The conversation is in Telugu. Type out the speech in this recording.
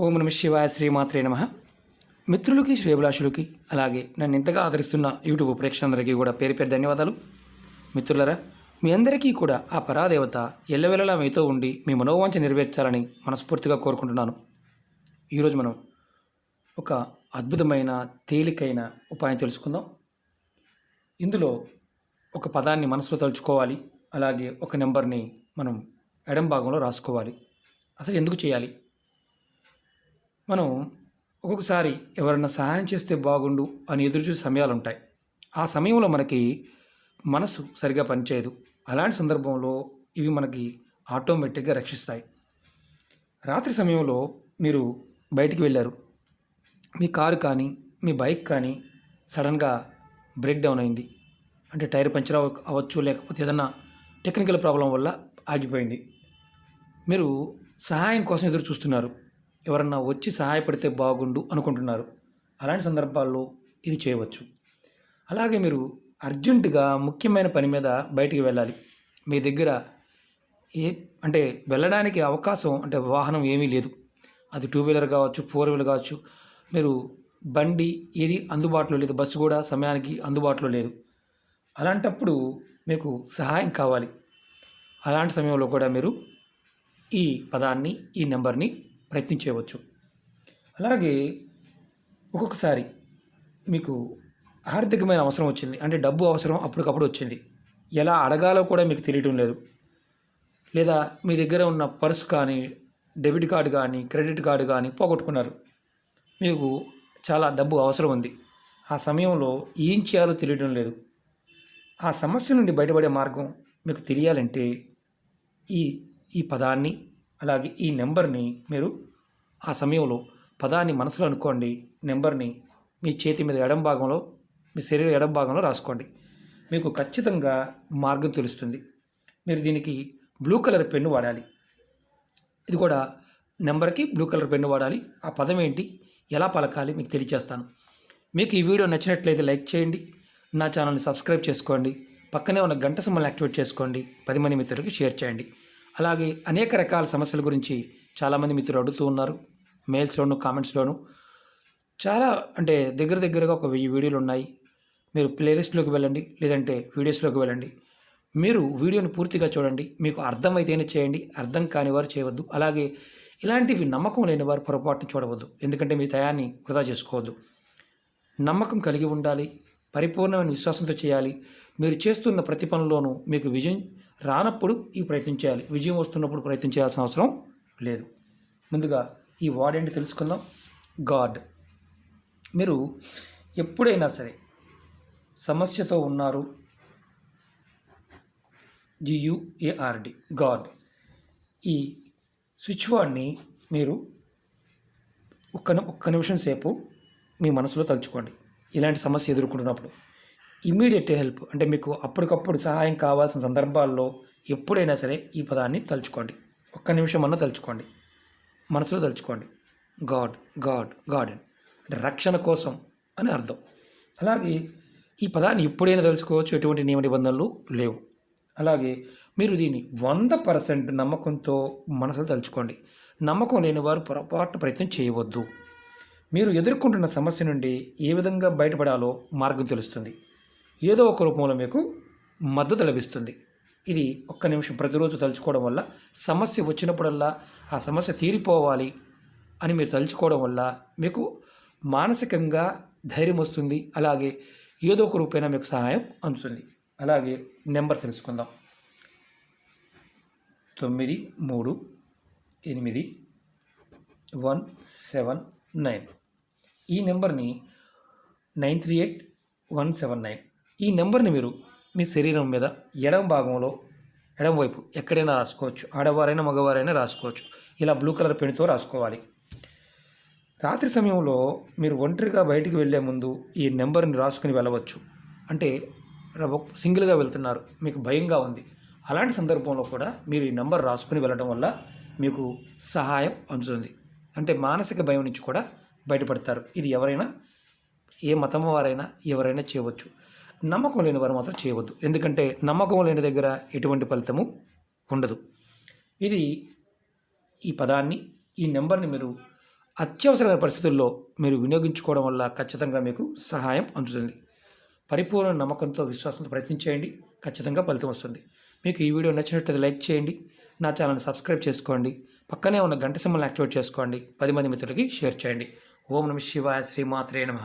ఓం నమ శివాయ శ్రీమాత్రే నమ. మిత్రులకి శ్రేభిలాషులకి అలాగే నన్ను ఇంతగా ఆదరిస్తున్న యూట్యూబ్ ప్రేక్షకులందరికీ కూడా పేరు పేరు ధన్యవాదాలు. మిత్రులరా మీ అందరికీ కూడా ఆ పరాదేవత ఎల్లవెల్లలా మీతో ఉండి మీ మనోవాంఛ నెరవేర్చాలని మనస్ఫూర్తిగా కోరుకుంటున్నాను. ఈరోజు మనం ఒక అద్భుతమైన తేలికైన ఉపాయం తెలుసుకుందాం. ఇందులో ఒక పదాన్ని మనసులో తలుచుకోవాలి అలాగే ఒక నెంబర్ని మనం ఎడం భాగంలో రాసుకోవాలి. అసలు ఎందుకు చేయాలి? మనం ఒక్కొక్కసారి ఎవరన్నా సహాయం చేస్తే బాగుండు అని ఎదురుచూసే సమయాలు ఉంటాయి ఆ సమయంలో మనకి మనసు సరిగా పనిచేయదు. అలాంటి సందర్భంలో ఇవి మనకి ఆటోమేటిక్గా రక్షిస్తాయి. రాత్రి సమయంలో మీరు బయటికి వెళ్ళారు. మీ కారు కానీ మీ బైక్ కానీ సడన్గా బ్రేక్ డౌన్ అయింది. అంటే టైర్ పంచర్ అవ్వచ్చు లేకపోతే ఏదన్నా టెక్నికల్ ప్రాబ్లం వల్ల ఆగిపోయింది. మీరు సహాయం కోసం ఎదురు చూస్తున్నారు ఎవరన్నా వచ్చి సహాయపడితే బాగుండు అనుకుంటున్నారు. అలాంటి సందర్భాల్లో ఇది చేయవచ్చు. అలాగే మీరు అర్జెంటుగా ముఖ్యమైన పని మీద బయటికి వెళ్ళాలి. మీ దగ్గర ఏ అంటే వెళ్ళడానికి అవకాశం అంటే వాహనం ఏమీ లేదు. అది టూ వీలర్ కావచ్చు ఫోర్ వీలర్ కావచ్చు. మీరు బండి ఏది అందుబాటులో లేదు బస్సు కూడా సమయానికి అందుబాటులో లేదు. అలాంటప్పుడు మీకు సహాయం కావాలి. అలాంటి సమయంలో కూడా మీరు ఈ పదాన్ని ఈ నెంబర్ని ప్రయత్నించవచ్చు. అలాగే ఒక్కొక్కసారి మీకు ఆర్థికమైన అవసరం వచ్చింది. అంటే డబ్బు అవసరం అప్పటికప్పుడు వచ్చింది. ఎలా అడగాలో కూడా మీకు తెలియటం లేదు. లేదా మీ దగ్గర ఉన్న పర్సు కానీ డెబిట్ కార్డు కానీ క్రెడిట్ కార్డు కానీ పోగొట్టుకున్నారు. మీకు చాలా డబ్బు అవసరం ఉంది. ఆ సమయంలో ఏం చేయాలో తెలియడం లేదు. ఆ సమస్య నుండి బయటపడే మార్గం మీకు తెలియాలంటే ఈ ఈ పదాన్ని అలాగే ఈ నెంబర్ని మీరు ఆ సమయంలో పదాన్ని మనసులో అనుకోండి. నెంబర్ని మీ చేతి మీద ఎడం భాగంలో మీ శరీర ఎడం భాగంలో రాసుకోండి. మీకు ఖచ్చితంగా మార్గం తెలుస్తుంది. మీరు దీనికి బ్లూ కలర్ పెన్ను వాడాలి. ఇది కూడా నెంబర్కి బ్లూ కలర్ పెన్ను వాడాలి. ఆ పదం ఏంటి? ఎలా పలకాలి? మీకు తెలియజేస్తాను మీకు ఈ వీడియో నచ్చినట్లయితే లైక్ చేయండి. నా ఛానల్ని సబ్స్క్రైబ్ చేసుకోండి. పక్కనే ఉన్న గంట సింబల్ని యాక్టివేట్ చేసుకోండి. పది మంది మిత్రులకి షేర్ చేయండి. అలాగే అనేక రకాల సమస్యల గురించి చాలామంది మిత్రులు అడుగుతూ ఉన్నారు. మెయిల్స్లోను కామెంట్స్లోను. చాలా అంటే దగ్గర దగ్గరగా ఒక వెయ్యి వీడియోలు ఉన్నాయి. మీరు ప్లేలిస్ట్లోకి వెళ్ళండి లేదంటే వీడియోస్లోకి వెళ్ళండి. మీరు వీడియోని పూర్తిగా చూడండి. మీకు అర్థమైతేనే చేయండి. అర్థం కాని వారు చేయవద్దు. అలాగే ఇలాంటివి నమ్మకం లేని వారు పొరపాటును చూడవద్దు. ఎందుకంటే మీ తయాన్ని వృధా చేసుకోవద్దు. నమ్మకం కలిగి ఉండాలి. పరిపూర్ణమైన విశ్వాసంతో చేయాలి. మీరు చేస్తున్న ప్రతి పనిలోనూ మీకు విజయం రానప్పుడు ఈ ప్రయత్నం చేయాలి. విజయం వస్తున్నప్పుడు ప్రయత్నం చేయాల్సిన అవసరం లేదు. ముందుగా ఈ వార్డ్ ఏంటి తెలుసుకుందాం. గాడ్ మీరు ఎప్పుడైనా సరే సమస్యతో ఉన్నారు. జియుఏఆర్డి గాడ్ ఈ స్విచ్ వార్డ్ని మీరు ఒక్క ఒక్క నిమిషం సేపు మీ మనసులో తలుచుకోండి. ఇలాంటి సమస్య ఎదుర్కొంటున్నప్పుడు. ఇమీడియట్ హెల్ప్ అంటే మీకు అప్పటికప్పుడు సహాయం కావాల్సిన సందర్భాల్లో ఎప్పుడైనా సరే ఈ పదాన్ని తలుచుకోండి. ఒక్క నిమిషం అన్న తలుచుకోండి. మనసులో తలుచుకోండి. గాడ్ గాడ్ గాడెన్ అంటే రక్షణ కోసం అని అర్థం. అలాగే ఈ పదాన్ని ఎప్పుడైనా తెలుసుకోవచ్చు ఎటువంటి నియమ నిబంధనలు లేవు. అలాగే మీరు దీన్ని వంద పర్సెంట్ నమ్మకంతో మనసులో తలుచుకోండి. నమ్మకం లేని వారు పొరపాటు ప్రయత్నం చేయవద్దు. మీరు ఎదుర్కొంటున్న సమస్య నుండి ఏ విధంగా బయటపడాలో మార్గం తెలుస్తుంది. ఏదో ఒక రూపంలో మీకు మద్దతు లభిస్తుంది. ఇది ఒక్క నిమిషం ప్రతిరోజు తలుచుకోవడం వల్ల సమస్య వచ్చినప్పుడల్లా ఆ సమస్య తీరిపోవాలి అని మీరు తలుచుకోవడం వల్ల మీకు మానసికంగా ధైర్యం వస్తుంది. అలాగే ఏదో ఒక రూపైనా మీకు సహాయం అందుతుంది. అలాగే నెంబర్ తెలుసుకుందాం. తొమ్మిది మూడు ఎనిమిది వన్ సెవెన్ నైన్. ఈ నెంబర్ని nine three eight one seven nine. ఈ నెంబర్ని మీరు మీ శరీరం మీద ఎడం భాగంలో ఎడంవైపు ఎక్కడైనా రాసుకోవచ్చు. ఆడవారైనా మగవారైనా రాసుకోవచ్చు. ఇలా బ్లూ కలర్ పెన్తో రాసుకోవాలి. రాత్రి సమయంలో మీరు ఒంటరిగా బయటికి వెళ్ళే ముందు ఈ నెంబర్ని రాసుకుని వెళ్ళవచ్చు. అంటే సింగిల్గా వెళ్తున్నారు. మీకు భయంగా ఉంది. అలాంటి సందర్భంలో కూడా మీరు ఈ నెంబర్ రాసుకుని వెళ్ళడం వల్ల మీకు సహాయం అందుతుంది. అంటే మానసిక భయం నుంచి కూడా బయటపడతారు. ఇది ఎవరైనా ఏ మతం వారైనా ఎవరైనా చేయవచ్చు. నమ్మకం లేని వారు మాత్రం చేయవద్దు. ఎందుకంటే నమ్మకం లేని దగ్గర ఎటువంటి ఫలితము ఉండదు. ఇది ఈ పదాన్ని ఈ నెంబర్ని మీరు అత్యవసరమైన పరిస్థితుల్లో మీరు వినియోగించుకోవడం వల్ల ఖచ్చితంగా మీకు సహాయం అందుతుంది. పరిపూర్ణ నమ్మకంతో విశ్వాసంతో ప్రయత్నించేయండి. ఖచ్చితంగా ఫలితం వస్తుంది. మీకు ఈ వీడియో నచ్చినట్లయితే లైక్ చేయండి. నా ఛానల్ని సబ్స్క్రైబ్ చేసుకోండి. పక్కనే ఉన్న గంట సింబల్ని యాక్టివేట్ చేసుకోండి. పది మంది మిత్రులకి షేర్ చేయండి. ఓం నమ శివాయ శ్రీమాత్రే నమ.